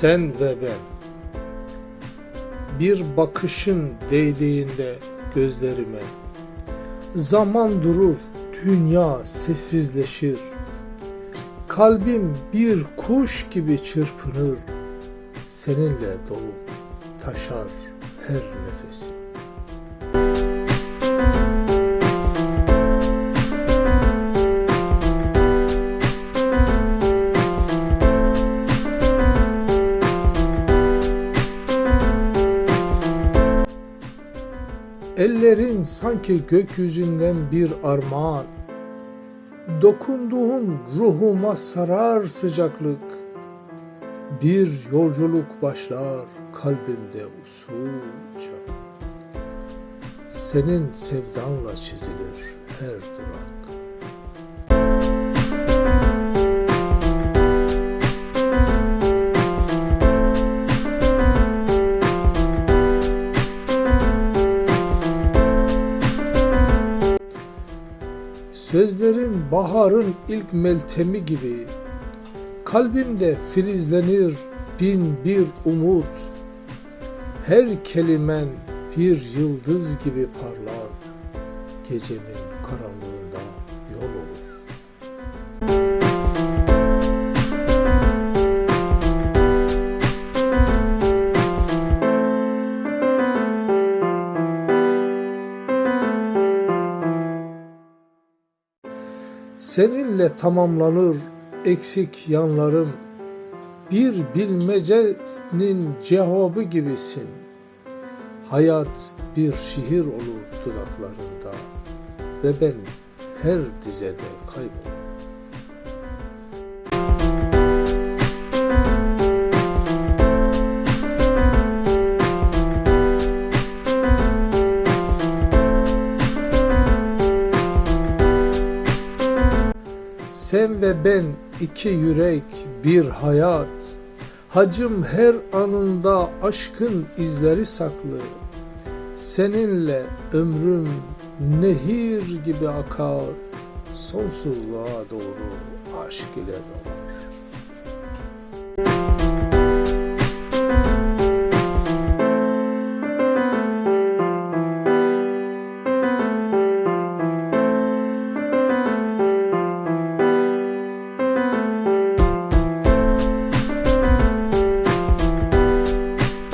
Sen ve ben Bir bakışın değdiğinde gözlerime Zaman durur, dünya sessizleşir. Kalbim bir kuş gibi çırpınır Seninle dolu taşar her nefesim Ellerin sanki gökyüzünden bir armağan. Dokunduğun ruhuma sarar sıcaklık. Bir yolculuk başlar kalbimde usulca. Senin sevdanla çizilir her durak Sözlerin baharın ilk meltemi gibi Kalbimde filizlenir bin bir umut. Her kelimen bir yıldız gibi parlar Gecemin karanlığında yol olur Seninle tamamlanır eksik yanlarım. Bir bilmecenin cevabı gibisin. Hayat bir şiir olur dudaklarında Ve ben her dizede kaybolurum Sen ve ben iki yürek bir hayat. Hacım her anında aşkın izleri saklı. Seninle ömrüm nehir gibi akar. Sonsuzluğa doğru aşk ile dolar